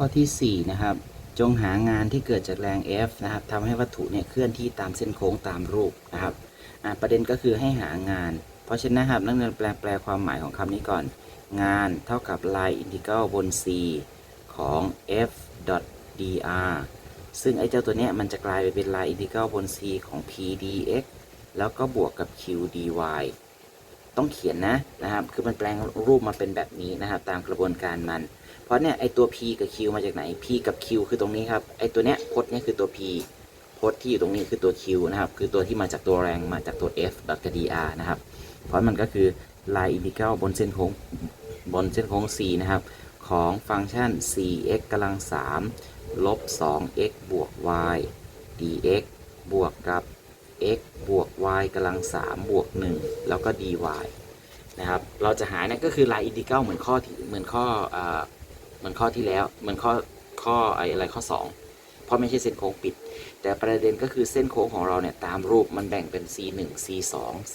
ข้อทีสี่ 4 นะครับ จงหางานที่เกิดจากแรง F นะครับทำให้วัตถุเนี่ยเคลื่อนที่ตามเส้นโค้งตามรูปนะครับประเด็นก็คือให้หางาน เพราะฉะนั้นนะครับนักเรียนแปลแปลความหมายของคำนี้ก่อน งานเท่ากับ line integral บน c ของ f dr ซึ่งไอ้เจ้าตัวเนี้ยมันจะกลายไปเป็น line integral บน c ของ p dx แล้วก็บวกกับ q dy ต้องเขียนนะนะครับ คือมันแปลงรูปมาเป็นแบบนี้นะครับ ตามกระบวนการมัน เพราะเนี่ยไอตัว p กับ q มาจากไหน p กับ q คือตรงนี้ครับไอตัวเนี้ยพจน์เนี้ยคือตัว p พจน์ที่อยู่ตรงนี้คือตัว q นะครับ คือตัวที่มาจากตัวแรงมาจากตัว f ดอทกับ dr นะครับ เพราะมันก็คือ line integral บนเส้นโค้งบนเส้นโค้ง c นะครับ ของฟังก์ชัน 4x กำลัง 3 ลบ 2x บวก y dx บวกกับ x บวก y กำลัง 3 บวก 1 แล้วก็ dy นะครับ เราจะหาเนี่ยก็คือ line integral เหมือนข้อที่เหมือนข้ออ เหมือนข้อที่แล้วเหมือนข้อข้อไออะไรข้อ 2 เพราะไม่ใช่เส้นโค้งปิด แต่ประเด็นก็คือเส้นโค้งของเราเนี่ยตามรูปมันแบ่งเป็น c 1 c 2 c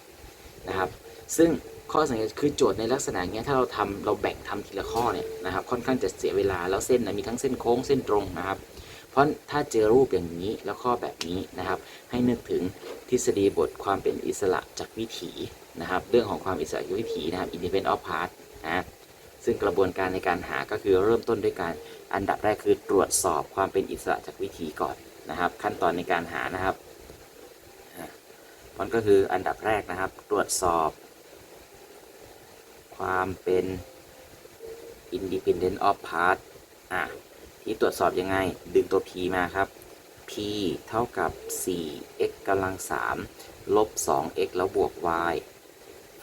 3 นะครับซึ่งข้อสังเกตคือโจทย์ในลักษณะเนี้ยถ้าเราทำเราแบ่งทำทีละข้อเนี่ยนะครับค่อนข้างจะเสียเวลาแล้วเส้นนะมีทั้งเส้นโค้งเส้นตรงนะครับ เพราะถ้าเจอรูปอย่างนี้แล้วข้อแบบนี้นะครับ ให้นึกถึงทฤษฎีบทความเป็นอิสระจากวิถีนะครับ เรื่องของความอิสระจากวิถีนะครับ independent of part นะ ซึ่งกระบวนการในการหาก็คือเริ่มต้นด้วยการอันดับแรกคือตรวจสอบความเป็นอิสระจากวิถีก่อนนะครับ ขั้นตอนในการหานะครับมันก็คืออันดับแรกนะครับ ตรวจสอบ ความเป็น independent of part อะที่ตรวจสอบยังไง ดึงตัว p มาครับ p เท่ากับ 4x กำลัง3ลบ 2x แล้วบวก y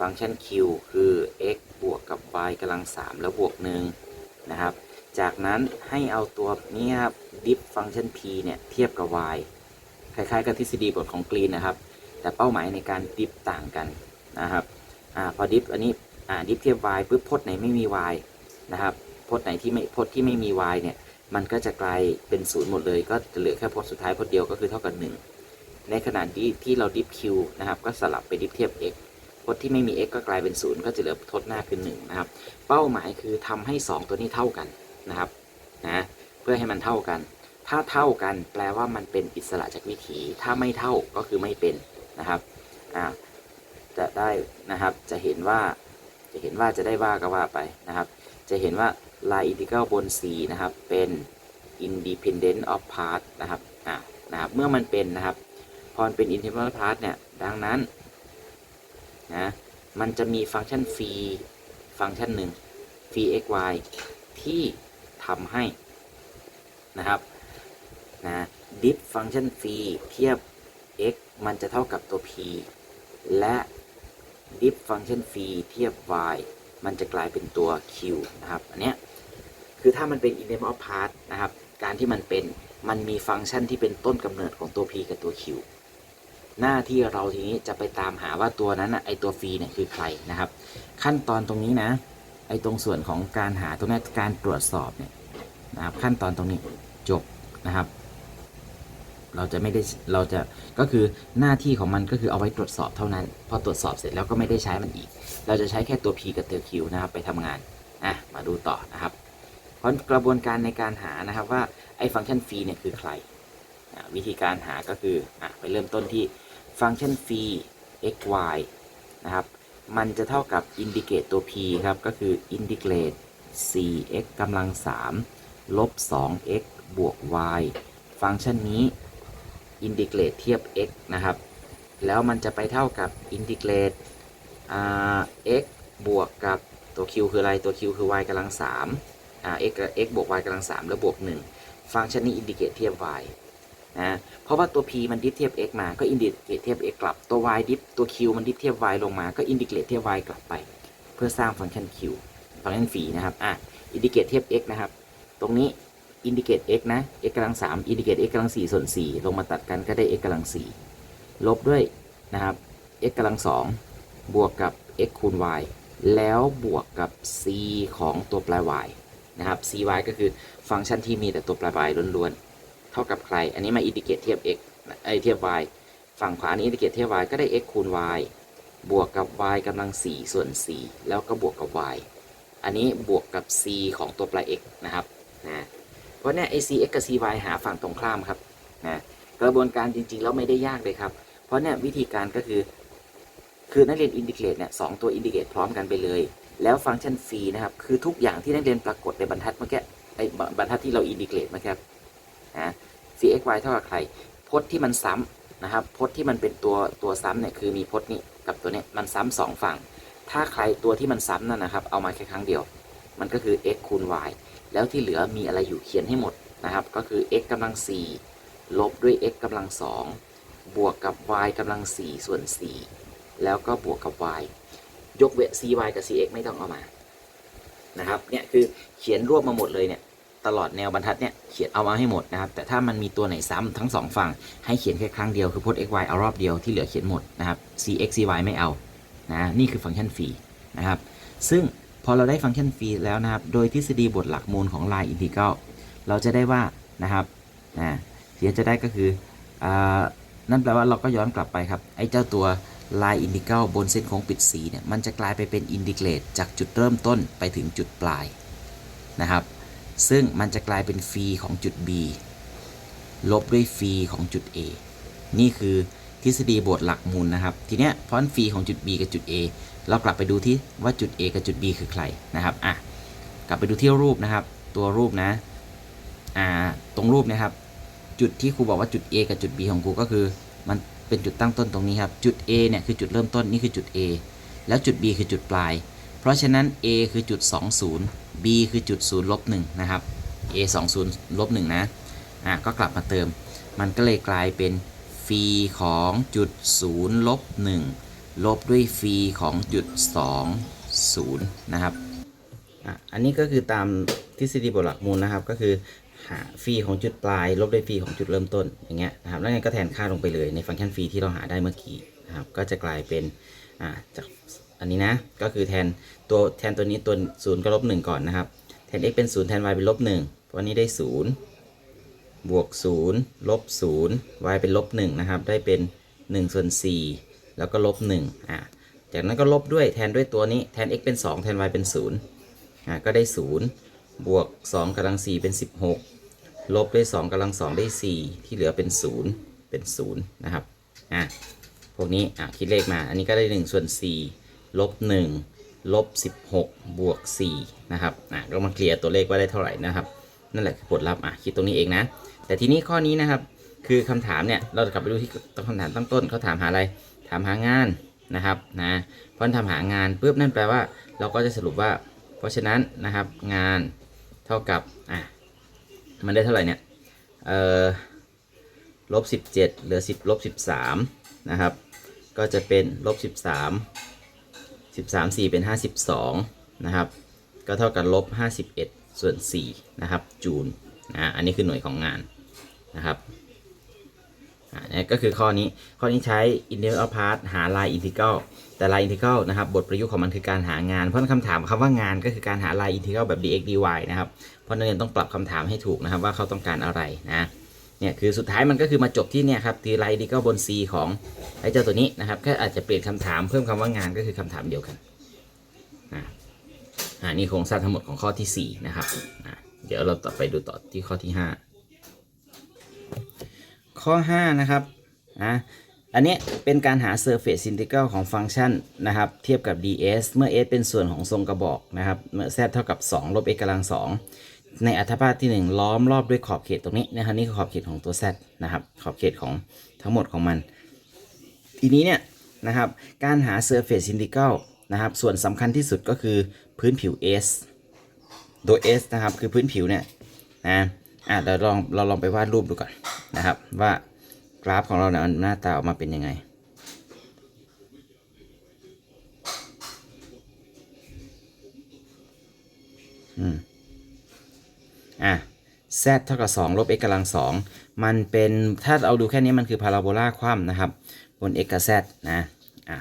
ฟังก์ชัน q คือ x บวกกับ y กำลัง 3 แล้วบวก1นะครับ จากนั้นให้เอาตัวนี้ครับดิฟฟังก์ชัน p เนี่ย เทียบกับ y คล้ายๆ กับทฤษฎีบทของกรีนนะครับ แต่เป้าหมายในการดิฟต่างกันนะครับอพอดิฟอันนี้ดิฟเทียบ y ปุ๊บพจน์ไหนไม่มี y นะครับพจน์ไหนที่ไม่พจน์ที่ไม่มี y เนี่ยมันก็จะกลายเป็นศูนย์หมดเลย ก็จะเหลือแค่พจน์สุดท้ายพจน์เดียวก็คือเท่ากับ 1 ในขณะที่ที่เราดิฟ q นะครับ ก็สลับไปดิฟเทียบ x พจน์ที่ไม่มี x ก็กลายเป็นศูนย์ก็จะเหลือทดหน้าคือ1นะครับ เป้าหมายคือทำให้ 2 ตัวนี้เท่ากันนะครับนะเพื่อให้มันเท่ากัน ถ้าเท่ากันแปลว่ามันเป็นอิสระจากวิถี ถ้าไม่เท่าก็คือไม่เป็นนะครับอ่าจะได้นะครับจะเห็นว่าจะเห็นว่าจะได้ว่าก็ว่าไปนะครับ จะเห็นว่า line integral บน c นะครับเป็น independent of part นะครับอ่านะครับเมื่อมันเป็นนะครับพอเป็น independent of part เนี่ยดังนั้น นะมันจะมีฟังก์ชัน phi ฟังก์ชันหนึ่ง phi x y ที่ทำให้นะครับนะ diff ฟังก์ชัน phi เทียบ x มันจะเท่ากับตัว p และ diff ฟังก์ชัน phi เทียบ y มันจะกลายเป็นตัว q นะครับอันเนี้ยคือถ้ามันเป็น independent of part นะครับ การที่มันเป็นมันมีฟังก์ชันที่เป็นต้นกำเนิดของตัว p กับตัว q หน้าที่เราทีนี้จะไปตามหาว่าตัวนั้นนะไอตัว phi เนี่ยคือใครนะครับ ขั้นตอนตรงนี้นะ ไอตรงส่วนของการหาตรงนี้การตรวจสอบเนี่ยนะครับขั้นตอนตรงนี้จบนะครับ เราจะไม่ได้เราจะก็คือหน้าที่ของมันก็คือเอาไว้ตรวจสอบเท่านั้น พอตรวจสอบเสร็จแล้วก็ไม่ได้ใช้มันอีก เราจะใช้แค่ตัว p กับตัว q นะครับไปทำงานอะมาดูต่อนะครับเพราะกระบวนการในการหานะครับว่าไอ้ฟังก์ชัน phi เนี่ยคือใคร วิธีการหาก็คืออะไปเริ่มต้นที่ ฟังก์ชัน phi x y นะครับ มันจะเท่ากับอินดิเกตตัว p ครับ ก็คืออินดิเกต 4x กำลัง 3 ลบ 2x บวก y ฟังก์ชันนี้อินดิเกรตเทียบ x นะครับ แล้วมันจะไปเท่ากับอินดิเกรต x บวกกับตัว q คืออะไร ตัว q คือ y กำลัง3อ่า x กับ x บวก y กำลัง3แล้วบวก 1 ฟังก์ชันนี้อินดิเกตเทียบ y นะเพราะว่าตัว p มันดิฟเทียบ x มาก็อินดิเกตเทียบ x กลับ ตัว y ดิฟตัว q มันดิฟเทียบ y ลงมา ก็อินดิเกตเทียบ y กลับไป เพื่อสร้างฟังก์ชัน q ฟังก์ชัน phi นะครับอะอินดิเกตเทียบ x นะครับ ตรงนี้อินดิเกต x นะ x กำลัง3อินดิเกต x กำลัง4ส่วน4ลงมาตัดกันก็ได้ x กำลัง4ลบด้วยนะครับ x กำลัง2บวกกับ x คูณ y แล้วบวกกับ c ของตัวแปร y นะครับ cy ก็คือฟังก์ชันที่มีแต่ตัวแปร y ล้วนๆ เท่ากับใคร อันนี้มาอินดิเกตเทียบ x ไอเทียบ y ฝั่งขวานี้อินดิเกตเทียบ y ก็ได้ x คูณ y บวกกับ y กำลัง 4 ส่วน 4 แล้วก็บวกกับ y อันนี้บวกกับ c ของตัวแปร x นะครับนะเพราะเนี่ย a cx กับ cy หาฝั่งตรงข้ามครับนะกระบวนการจริงๆ แล้วไม่ได้ยากเลยครับ เพราะเนี่ยวิธีการก็คือ คือนักเรียนอินดิเกรตเนี่ยสองตัวอินดิเกรตพร้อมกันไปเลย แล้วฟังก์ชันฟรีนะครับ คือทุกอย่างที่นักเรียนปรากฏในบรรทัดเมื่อกี้ไอบรรทัดที่เราอินดิเกรตเมื่อกี้ครับ นะ cxy เท่ากับใครพจน์ที่มันซ้ำนะครับพจน์ที่มันเป็นตัวตัวซ้ำเนี่ยคือมีพจน์นี้กับตัวเนี้ยมันซ้ำสองฝั่ง ถ้าใครตัวที่มันซ้ำนั่นนะครับเอามาแค่ครั้งเดียว มันก็คือ x คูณ y แล้วที่เหลือมีอะไรอยู่เขียนให้หมดนะครับก็คือ x กำลัง4ลบด้วย x กำลัง2บวกกับ y กำลัง4ส่วน 4 แล้วก็บวกกับ y ยกเว้น cy กับ cx ไม่ต้องเอามานะครับเนี่ยคือเขียนรวบมาหมดเลยเนี่ย ตลอดแนวบรรทัดเนี่ยเขียนเอามาให้หมดนะครับ แต่ถ้ามันมีตัวไหนซ้ำทั้งสองฝั่ง ให้เขียนแค่ครั้งเดียวคือพจน์ x y เอารอบเดียวที่เหลือเขียนหมดนะครับ cx cy ไม่เอานะนี่คือฟังก์ชันฟรีนะครับ ซึ่งพอเราได้ฟังก์ชันฟรีแล้วนะครับ โดยทฤษฎีบทหลักมูลของ line integral เราจะได้ว่านะครับนะที่จะได้ก็คืออนั่นแปลว่าเราก็ย้อนกลับไปครับไอ้เจ้าตัว line integral บนเส้นโค้งปิดสีเนี่ยมันจะกลายไปเป็นอินทิเกรตจากจุดเริ่มต้นไปถึงจุดปลายนะครับ ซึ่งมันจะกลายเป็นฟีของจุด b ลบด้วยฟีของจุด a นี่คือทฤษฎีบทหลักมูลนะครับ ทีเนี้ยเพราะฟีของจุด b กับจุด a เรากลับไปดูที่ว่าจุด a กับจุด b คือใครนะครับอะกลับไปดูที่รูปนะครับ ตัวรูปนะอ่าตรงรูปนะครับ จุดที่ครูบอกว่าจุด a กับจุด b ของครูก็คือ มันเป็นจุดตั้งต้นตรงนี้ครับ จุด a เนี่ยคือจุดเริ่มต้นนี่คือจุด a แล้วจุด b คือจุดปลาย เพราะฉะนั้น a คือจุด 20 b คือจุด0ลบ1นะครับ a 20ลบ1นะอะก็กลับมาเติม มันก็เลยกลายเป็นฟีของจุด0ลบ1ลบด้วยฟีของจุด2 0นะครับอะอันนี้ก็คือตามทฤษฎีบทหลักมูลนะครับ ก็คือหาฟีของจุดปลาย ลบด้วยฟีของจุดเริ่มต้นอย่างเงี้ยนะครับแล้วงั้นก็แทนค่าลงไปเลยในฟังก์ชันฟีที่เราหาได้เมื่อกี้นะครับก็จะกลายเป็นอ่าจากอันนี้นะก็คือแทน ตัวแทนตัวนี้ตัวศูนย์ก็ลบหนึ่งก่อนนะครับ แทน x เป็นศูนย์แทน y เป็นลบหนึ่งเพราะอันนี้ได้ศูนย์บวก0ลบ0 y เป็นลบ1นะครับ ได้เป็น1ส่วน4แล้วก็ลบ1อะจากนั้นก็ลบด้วยแทนด้วยตัวนี้แทน x เป็น 2 แทน y เป็น0อะก็ได้ 0 บวก2กำลัง4เป็น 16 ลบด้วย2กำลัง2ได้ 4 ที่เหลือเป็น 0 เป็น 0 นะครับอะพวกนี้อะคิดเลขมา อันนี้ก็ได้1ส่วน4ลบ1 ลบ 16 บวก 4 นะครับอะก็มาเคลียร์ตัวเลขว่าได้เท่าไหร่นะครับ นั่นแหละคือผลลัพธ์อะคิดตรงนี้เองนะ แต่ทีนี้ข้อนี้นะครับ คือคำถามเนี่ย เราจะกลับไปดูที่คำถามตั้งต้นเขาถามหาอะไร ถามหางานนะครับนะเพราะถาหางานปุ๊บนั่นแปลว่า เราก็จะสรุปว่า เพราะฉะนั้นนะครับงานเท่ากับอะมันได้เท่าไหร่เนี่ยเอ่อลบสิบเจ็ดเหลือสิบลบสิบสามนะครับ ก็จะเป็นลบสิ บสามสิบสามสี่เป็นห้าสิบสองนะครับ ก็เท่ากับลบห้าสิบเอ็ดส่วนสี่นะครับ จูลอ่าอันนี้คือหน่วยของงานนะครับอ่านี่ก็คือข้อนี้ ข้อนี้ใช้ integral part หา line integral แต่ line integral นะครับ บทประยุกต์ของมันคือการหางาน เพราะคำถามคำว่างานก็คือการหา line integral แบบ dx dy นะครับ เพราะนักเรียนต้องปรับคำถามให้ถูกนะครับว่าเขาต้องการอะไรนะ เนี่ยคือสุดท้ายมันก็คือมาจบที่เนี่ยครับที่ line integral บน c ของไอ้เจ้าตัวนี้นะครับแค่อาจจะเปลี่ยนคำถามเพิ่มคำว่างานก็คือคำถามเดียวกันนะอ่านี่โครงสร้างทั้งหมดของข้อที่ 4 นะครับอ่าเดี๋ยวเราต่อไปดูต่อที่ข้อที่ 5 ข้อ 5 นะครับอะอันนี้เป็นการหา surface integral ของฟังก์ชันนะครับ เทียบกับ ds เมื่อ s เป็นส่วนของทรงกระบอกนะครับ เมื่อ z เท่ากับ 2 ลบ x กำลัง2 ในอัธภาคที่ 1 ล้อมรอบด้วยขอบเขตตรงนี้นะครับนี่คือขอบเขตของตัว z นะครับ ขอบเขตของทั้งหมดของมัน ทีนี้เนี่ยนะครับการหา surface integral นะครับ ส่วนสำคัญที่สุดก็คือพื้นผิว s ตัว s นะครับคือพื้นผิวเนี่ยนะอะเดี๋ยวลองเราลองไปวาดรูปดูก่อนนะครับ ว่ากราฟของเราเนี่ยมันหน้าตาออกมาเป็นยังไง z เท่ากับ2ลบ x กำลัง 2 มันเป็นถ้าเอาดูแค่นี้มันคือพาราโบลาคว่ำนะครับ บน x กับ z นะอะ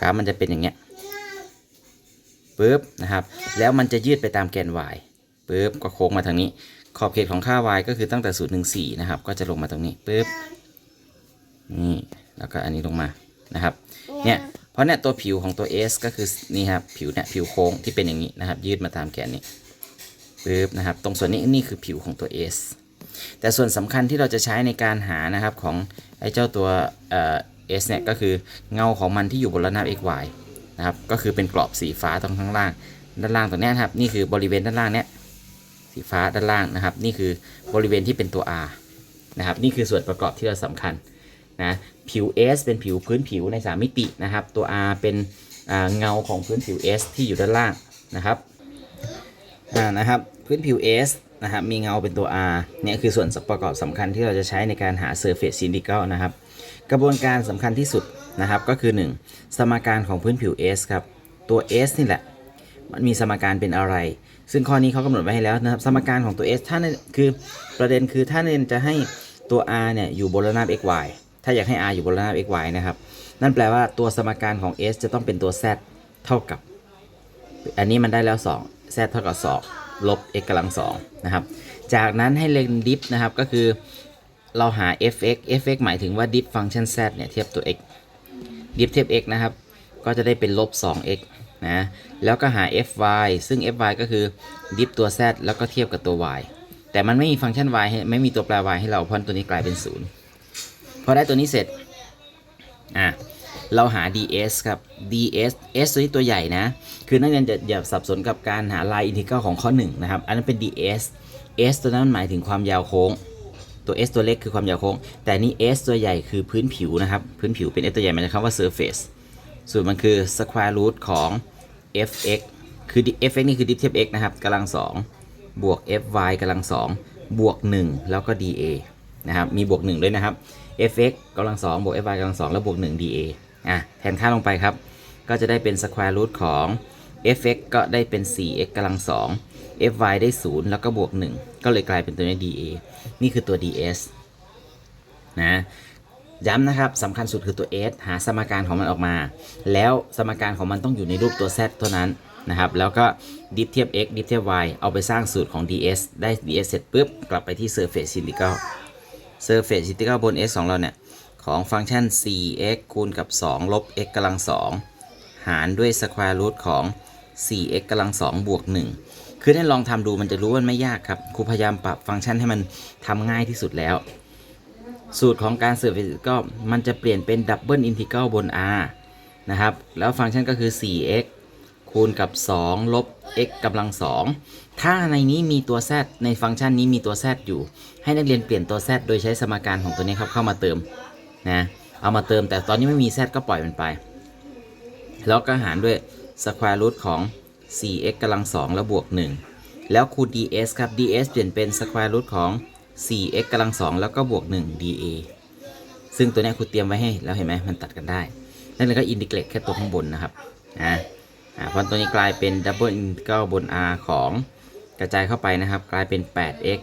กราฟมันจะเป็นอย่างเงี้ยปึ๊บนะครับ แล้วมันจะยืดไปตามแกน y ปึ๊บก็โค้งมาทางนี้ ขอบเขตของค่า y ก็คือตั้งแต่0ถึง4นะครับ ก็จะลงมาตรงนี้ปึ๊บนี่แล้วก็อันนี้ลงมานะครับเนี่ยเพราะเนี่ยตัวผิวของตัว s ก็คือนี่ครับผิวเนี่ยผิวโค้งที่เป็นอย่างนี้นะครับ ยืดมาตามแกนนี้ ปึ๊บนะครับ ตรงส่วนนี้นี่คือผิวของตัว S แต่ส่วนสำคัญที่เราจะใช้ในการหานะครับของไอ้เจ้าตัวเอ่อ S เนี่ยก็คือเงาของมันที่อยู่บนระนาบ xy นะครับ ก็คือเป็นกรอบสีฟ้าตรงข้างล่าง ด้านล่างตรงนี้นะครับ นี่คือบริเวณด้านล่างเนี้ยสีฟ้าด้านล่างนะครับ นี่คือบริเวณที่เป็นตัว R นะครับ นี่คือส่วนประกอบที่เราสำคัญนะผิว S เป็นผิวพื้นผิวใน 3 มิตินะครับ ตัว R เป็นเงาของพื้นผิว S ที่อยู่ด้านล่างนะครับ อ่านะครับพื้นผิว S นะครับมีเงาเป็นตัว R เนี่ยคือส่วนประกอบสำคัญที่เราจะใช้ในการหา surface integral นะครับ กระบวนการสำคัญที่สุดนะครับก็คือ 1 สมการของพื้นผิว S ครับ ตัว S นี่แหละ มันมีสมการเป็นอะไร ซึ่งข้อนี้เขากำหนดไว้ให้แล้วนะครับ สมการของตัว S ถ้าเนี่คือประเด็นคือถ้าเน้นจะให้ตัว R เนี่ยอยู่บนระนาบ xy ถ้าอยากให้ R อยู่บนระนาบ xy นะครับ นั่นแปลว่าตัวสมการของ S จะต้องเป็นตัว z เท่ากับ อันนี้มันได้แล้ว 2 z เท่ากับ2ลบ x กำลัง2นะครับ จากนั้นให้เล็งดิฟนะครับก็คือเราหา fx fx หมายถึงว่าดิฟฟังก์ชัน z เนี่ยเทียบตัว x ดิฟเทียบ x นะครับ ก็จะได้เป็นลบ 2x นะแล้วก็หา fy ซึ่ง fy ก็คือดิฟตัว z แล้วก็เทียบกับตัว y แต่มันไม่มีฟังก์ชัน y ให้ไม่มีตัวแปร y ให้เราเพราะตัวนี้กลายเป็น 0 พอได้ตัวนี้เสร็จอะ เราหา ds ครับ ds s ตัวนี้ตัวใหญ่นะ คือนักเรียนจะอย่าสับสนกับการหา line integral ของข้อ1นะครับ อันนั้นเป็น ds s ตัวนั้นหมายถึงความยาวโค้ง ตัว s ตัวเล็กคือความยาวโค้ง แต่นี่ s ตัวใหญ่คือพื้นผิวนะครับ พื้นผิวเป็น s ตัวใหญ่หมายถึงคำว่า surface ส่วนมันคือ square root ของ fx คือ fx นี่คือ diff f x นะครับกำลัง2บวก fy กำลัง2บวก 1 แล้วก็ dA นะครับ มีบวก 1 ด้วยนะครับ fx กำลัง2บวก fy กำลัง2แล้วบวก 1 dA อะแทนค่าลงไปครับ ก็จะได้เป็น square root ของ fx ก็ได้เป็น 4x กำลัง 2 fy ได้ 0 แล้วก็บวก 1 ก็เลยกลายเป็นตัวนี้ dA นี่คือตัว ds นะย้ำนะครับสำคัญสุดคือตัว s หาสมการของมันออกมา แล้วสมการของมันต้องอยู่ในรูปตัว z เท่านั้นนะครับแล้วก็ดิฟเทียบ x ดิฟเทียบ y เอาไปสร้างสูตรของ ds ได้ ds เสร็จปุ๊บ กลับไปที่ surface integral surface integral บน s ของเราเนี่ย ของฟังก์ชัน 4x คูณกับ 2 ลบ x กำลัง 2 หารด้วย square root ของ 4x กำลัง 2 บวก 1 คือได้ลองทำดูมันจะรู้ว่ามันไม่ยากครับ ครูพยายามปรับฟังก์ชันให้มันทำง่ายที่สุดแล้ว สูตรของการเสิร์ฟก็มันจะเปลี่ยนเป็นดับเบิลอินทิกรัลบน r นะครับ แล้วฟังก์ชันก็คือ 4x คูณกับ 2 ลบ x กำลัง 2 ถ้าในนี้มีตัว z ในฟังก์ชันนี้มีตัว z อยู่ ให้นักเรียนเปลี่ยนตัว z โดยใช้สมการของตัวนี้ครับเข้ามาเติม นะเอามาเติมแต่ตอนนี้ไม่มี z ก็ปล่อยมันไป แล้วก็หารด้วย square root ของ 4x กำลัง 2 แล้วบวก 1 แล้วคูณ ds ครับ ds เปลี่ยนเป็น square root ของ 4x กำลัง 2 แล้วก็บวก 1 dA ซึ่งตัวนี้ครูเตรียมไว้ให้แล้วเห็นไหมมันตัดกันได้ นั่นเลยก็อินทิเกรตแค่ตัวข้างบนนะครับอ่าอ่าเพราะตัวนี้กลายเป็นดับเบิลอินทิกรัลบน r ของกระจายเข้าไปนะครับ กลายเป็น 8x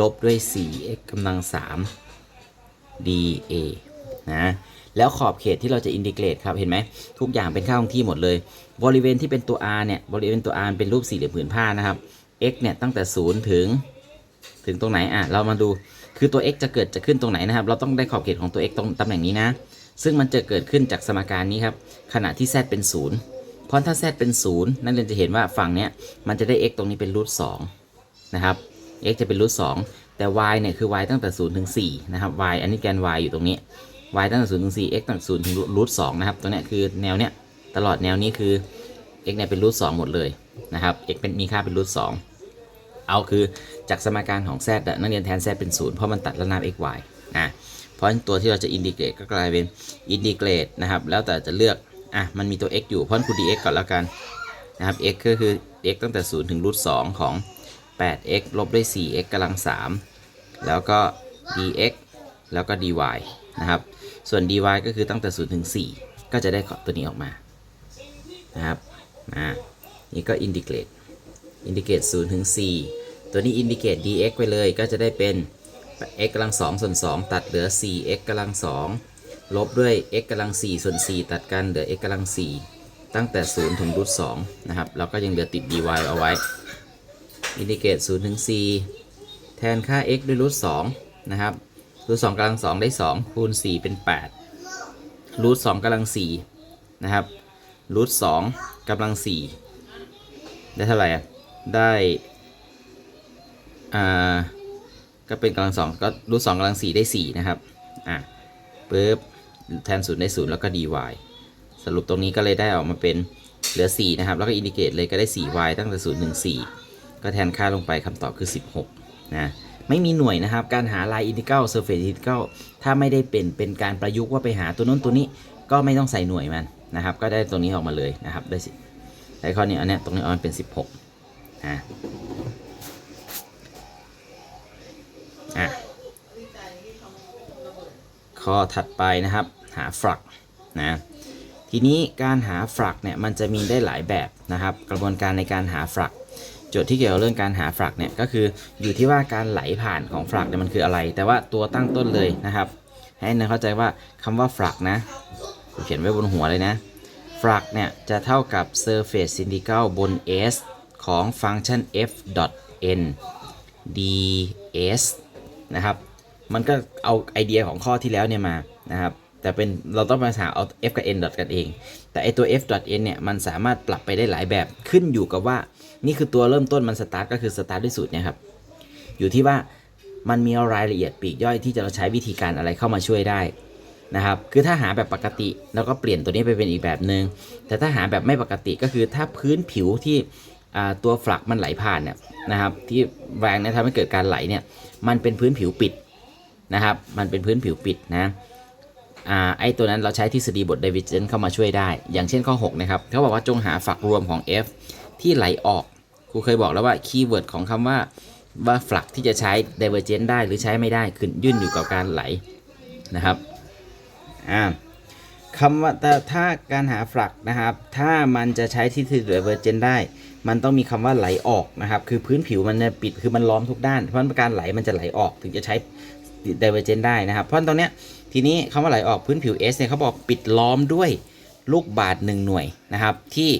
ลบด้วย 4x กำลัง 3 dA นะแล้วขอบเขตที่เราจะอินทิเกรตครับเห็นไหมทุกอย่างเป็นค่าคงที่หมดเลย บริเวณที่เป็นตัว r เนี่ยบริเวณตัว r เป็นรูปสี่เหลี่ยมผืนผ้านะครับ x เนี่ยตั้งแต่ 0 ถึง ถึงตรงไหนอะเรามาดูคือตัว x จะเกิดจะขึ้นตรงไหนนะครับ เราต้องได้ขอบเขตของตัว x ตรงตำแหน่งนี้นะ ซึ่งมันจะเกิดขึ้นจากสมการนี้ครับขณะที่ z เป็น 0 เพราะถ้า z เป็น 0 นั่นเรียนจะเห็นว่าฝั่งเนี้ยมันจะได้ x ตรงนี้เป็นรูท2นะครับ x จะเป็นรูท2แต่ y เนี่ยคือ y ตั้งแต่0ถึง4นะครับ y อันนี้แกน y อยู่ตรงนี้ y ตั้งแต่0ถึง4 x ตั้งแต่0ถึงรูท2นะครับ ตัวเนี้ยคือแนวเนี้ยตลอดแนวนี้คือ x เนี่ยเป็นรูท2หมดเลยนะครับ x เป็นมีค่าเป็นรูท2เอาคือจากสมการของ z นักเรียนแทน z เป็น0เพราะมันตัดระนาบ x y นะเพราะฉะนั้นตัวที่เราจะอินทิเกรตก็กลายเป็นอินทิเกรตนะครับ แล้วแต่จะเลือก อะ มันมีตัว x อยู่เพราะคูณ dx ก่อนแล้วกันนะครับ x ก็คือ x ตั้งแต่ 0 ถึงรูท2ของ 8x ลบด้วย 4x กำลัง 3 แล้วก็ dx แล้วก็ dy นะครับ ส่วน dy ก็คือตั้งแต่ 0 ถึง 4 ก็จะได้ตัวนี้ออกมา นะครับอ่านี่ก็อินทิเกรตอินทิเกรต0ถึง 4 ตัวนี้อินทิเกรต dx ไปเลย ก็จะได้เป็น x กำลัง2ส่วน 2 ตัดเหลือ 4x กำลัง2ลบด้วย x กำลัง4ส่วน 4 ตัดกันเหลือ x กำลัง4ตั้งแต่ 0 ถึงรูท2นะครับแล้วก็ยังเหลือติด dy เอาไว้ อินทิเกรต0ถึง 4 แทนค่า x ด้วยรูท2นะครับ รูท2กำลัง2ได้2คูณ4เป็น8รูท2กำลัง4นะครับรูท2กำลัง4ได้เท่าไหร่อะได้อ่าก็เป็นกำลังสองก็รูทสองกำลังสี่ได้สี่นะครับอะปุ๊บแทนศูนย์ได้ศูนย์แล้วก็ dy สรุปตรงนี้ก็เลยได้ออกมาเป็นเหลือ 4 นะครับ แล้วก็อินดิเกตเลยก็ได้ 4y ตั้งแต่0ถึง4ก็แทนค่าลงไปคำตอบคือ 16 นะ ไม่มีหน่วยนะครับ การหา line integral surface integral ถ้าไม่ได้เป็นเป็นการประยุกต์ว่าไปหาตัวนู้นตัวนี้ก็ไม่ต้องใส่หน่วยมันนะครับ ก็ได้ตรงนี้ออกมาเลยนะครับได้สิได้ข้อนี้อันนี้ตรงนี้เอามันเป็น 16อะอะข้อถัดไปนะครับหาฟลักนะทีนี้การหาฟลักเนี่ยมันจะมีได้หลายแบบนะครับ กระบวนการในการหาฟลัก จทย์ที่เกี่ยวกับเรื่องการหาฟลักเนี่ยก็คืออยู่ที่ว่าการไหลผ่านของฟลักเนี่ยมันคืออะไร แต่ว่าตัวตั้งต้นเลยนะครับ ให้นักเข้าใจว่าคำว่าฟลักนะเขียนไว้บนหัวเลยนะฟลักเนี่ยจะเท่ากับ surface integral บน s ของฟังก์ชัน f n ds นะครับ มันก็เอาไอเดียของข้อที่แล้วเนี่ยมานะครับแต่เป็นเราต้องมาหาเอา f กับ n ดอทกันเอง แต่ไอตัว f ดอท n เนี่ยมันสามารถปรับไปได้หลายแบบขึ้นอยู่กับว่า นี่คือตัวเริ่มต้นมันสตาร์ทก็คือสตาร์ทด้วยสูตรเนี่ยครับ อยู่ที่ว่ามันมีรายละเอียดปีกย่อยที่จะเราใช้วิธีการอะไรเข้ามาช่วยได้นะครับ คือถ้าหาแบบปกติเราก็เปลี่ยนตัวนี้ไปเป็นอีกแบบหนึง่งแต่ถ้าหาแบบไม่ปกติก็คือถ้าพื้นผิวที่ตัวฟลักมันไหลผ่านเนี่ยนะครับที่แรงเนี่ยทำให้เกิดการไหลเนี่ยมันเป็นพื้นผิวปิดนะครับ มันเป็นพื้นผิวปิดนะอไอ้ตัวนั้นเราใช้ทฤษฎีบท divergence เข้ามาช่วยได้ อย่างเช่นข้อ 6 นะครับ เขาบอกว่าจงหาฝักรวมของ f ที่ไหลออก ครูเคยบอกแล้วว่าคีย์เวิร์ดของคำว่าว่าฝักที่จะใช้ divergence ได้หรือใช้ไม่ได้ขึ้นยื่นอยู่กับการไหลนะครับอ่าคำว่าแต่ถ้าการหาฝักนะครับ ถ้ามันจะใช้ทฤษฎี divergence ได้ มันต้องมีคำว่าไหลออกนะครับ คือพื้นผิวมันเนี่ยปิดคือมันล้อมทุกด้าน เพราะนั้นการไหลมันจะไหลออกถึงจะใช้ divergence ได้นะครับ เพราะตรงเนี้ยทีนี้คำว่าไหลออกพื้นผิว S เนี่ยเขาบอกปิดล้อมด้วยลูกบาศก์หนึ่งหน่วยนะครับที่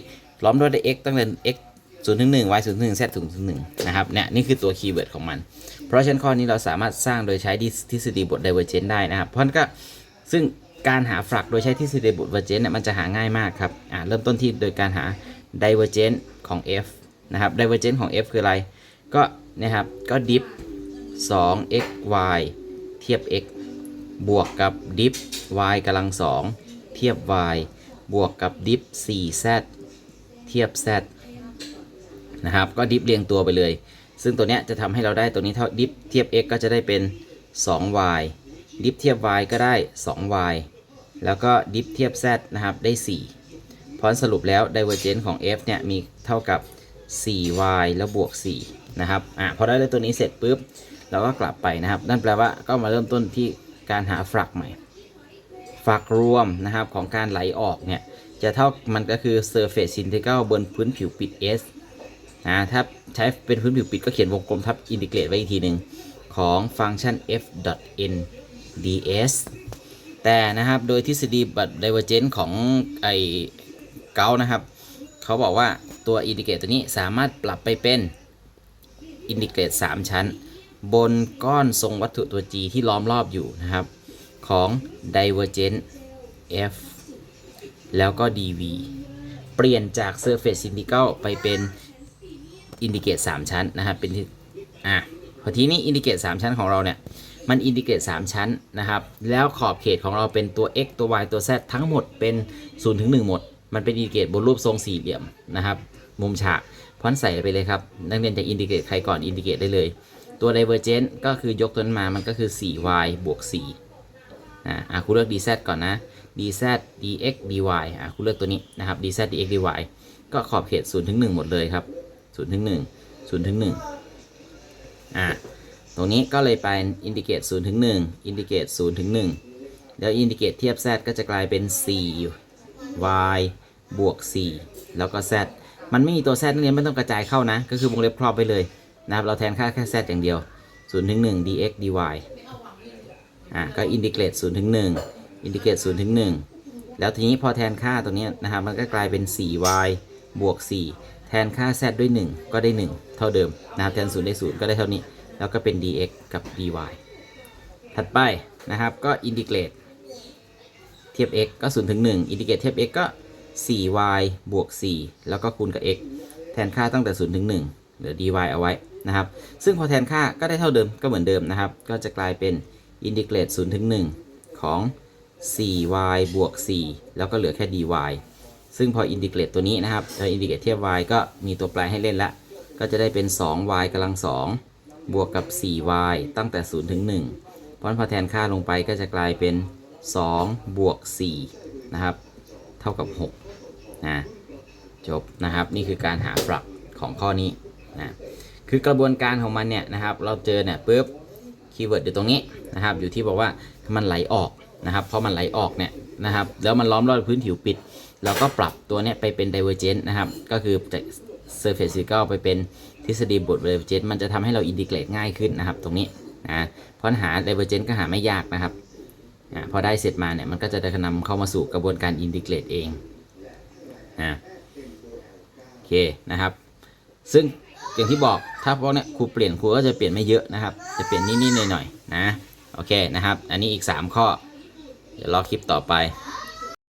ล้อมด้วย x ตั้งแต่ x 0ถึง1 y 0ถึง1 z 0ถึง1นะครับเนี่ยนี่คือตัวคีย์เวิร์ดของมัน เพราะฉะนั้นข้อนี้เราสามารถสร้างโดยใช้ทฤษฎีบท divergence ได้นะครับ เพราะนั้นก็ซึ่งการหาฝักโดยใช้ทฤษฎีบท divergence เนี่ยมันจะหาง่ายมากครับอ่าเริ่มต้นที่โดยการหา divergence ของ f นะครับ divergence ของ f คืออะไร ก็นะครับก็ dip 2 x y เทียบ x บวกกับดิฟ y กำลังสองเทียบ y บวกกับดิฟ 4z เทียบ z นะครับ ก็ดิฟเรียงตัวไปเลย ซึ่งตัวเนี้ยจะทำให้เราได้ตัวนี้เท่าดิฟเทียบ x ก็จะได้เป็น 2y ดิฟเทียบ y ก็ได้ 2y แล้วก็ดิฟเทียบ z นะครับได้ 4พราะสรุปแล้ว divergence ของ f เนี่ยมีเท่ากับ 4y แล้วบวก 4 นะครับ อะพอได้ตัวนี้เสร็จปุ๊บเราก็กลับไปนะครับ นั่นแปลว่าก็มาเริ่มต้นที่การหาฝักใหม่ ฝักรวมนะครับของการไหลออกเนี่ยจะเท่ามันก็คือ surface integral บนพื้นผิวปิด S นะถ้าใช้เป็นพื้นผิวปิดก็เขียนวงกลมทับอินทิเกรตไว้อีกทีหนึ่งของฟังก์ชัน f n ds แต่นะครับโดยทฤษฎีบัต divergence ของไอเกานะครับเขาบอกว่าตัวอินทิเกรตตัวนี้สามารถปรับไปเป็นอินทิเกรต3 ชั้น บนก้อนทรงวัตถุตัว G ที่ล้อมรอบอยู่นะครับ ของ divergent f แล้วก็ dv เปลี่ยนจาก surface integral ไปเป็น indicate 3ชั้นนะครับเป็นที่อะพอทีนี้ indicate 3ชั้นของเราเนี่ยมัน indicate 3ชั้นนะครับ แล้วขอบเขตของเราเป็นตัว x ตัว y ตัว z ทั้งหมดเป็น0ถึง1หมด มันเป็น indicate บนรูปทรงสี่เหลี่ยมนะครับ มุมฉากเพราะฉะนั้นใส่ไปเลยครับ นักเรียนจะ indicate ใครก่อน indicate ได้เลย ตัว divergent ก็คือยกตัวนั้นมา มันก็คือ 4y บวก4นะอะคุณเลือก dz ก่อนนะ dz dx dy อะคุณเลือกตัวนี้นะครับ dz dx dy ก็ขอบเขต0ถึง1หมดเลยครับ 0ถึง1 0ถึง1อะตรงนี้ก็เลยไป indicate 0ถึง1 indicate 0ถึง1แล้ว indicate เทียบ z ก็จะกลายเป็น 4y บวก 4 แล้วก็ z มันไม่มีตัว z นักเรียนไม่ต้องกระจายเข้านะ ก็คือวงเล็บครอบไปเลยนะครับ เราแทนค่าแค่ z อย่างเดียว0ถึง1 dx dy อะก็ indicate 0ถึง1 indicate 0ถึง1แล้วทีนี้พอแทนค่าตรงนี้นะครับ มันก็กลายเป็น 4y บวก 4 ทนค่า z ด้วย 1 ก็ได้ 1 เท่าเดิมนะครับแทน 0 ได้ 0 ก็ได้เท่านี้ แล้วก็เป็น dx กับ dy ถัดไปนะครับก็ integrate เทียบ x ก็0ถึง1 integrate เทียบ x ก็ 4y บวก 4 แล้วก็คูณกับ x แทนค่าตั้งแต่0ถึง1เหลือ dy เอาไว้นะครับ ซึ่งพอแทนค่าก็ได้เท่าเดิมก็เหมือนเดิมนะครับ ก็จะกลายเป็นอินทิเกรต0ถึง1ของ 4y บวก 4 แล้วก็เหลือแค่ dy ซึ่งพออินทิเกรตตัวนี้นะครับพออินทิเกรตเทียบ y ก็มีตัวแปรให้เล่นละ ก็จะได้เป็น 2y กำลัง 2 บวกกับ 4y ตั้งแต่ 0 ถึง 1 เพราะฉะนั้นพอแทนค่าลงไปก็จะกลายเป็น 2 บวก 4 นะครับ เท่ากับ 6 นะ จบนะครับ นี่คือการหาปรับของข้อนี้นะ คือกระบวนการของมันเนี่ยนะครับ เราเจอเนี่ยปุ๊บ คีย์เวิร์ดอยู่ตรงนี้นะครับ อยู่ที่บอกว่ามันไหลออกนะครับพอมันไหลออกเนี่ยนะครับ แล้วมันล้อมรอบพื้นผิวปิด เราก็ปรับตัวเนี้ยไปเป็น divergent นะครับ ก็คือจาก surface physical ไปเป็นทฤษฎีบท divergent มันจะทำให้เรา integrate ง่ายขึ้นนะครับ ตรงนี้นะเพราะหา divergent ก็หาไม่ยากนะครับอ่าพอได้เสร็จมาเนี่ยมันก็จะได้นำเข้ามาสู่กระบวนการ integrate เองอ่าโอเคนะครับ ซึ่งอย่างที่บอกถ้าพวกเนี้ยครูเปลี่ยนครูก็จะเปลี่ยนไม่เยอะนะครับ จะเปลี่ยนนิดๆหน่อยๆนะโอเคนะครับ อันนี้อีก 3 ข้อ เดี๋ยวรอคลิปต่อไป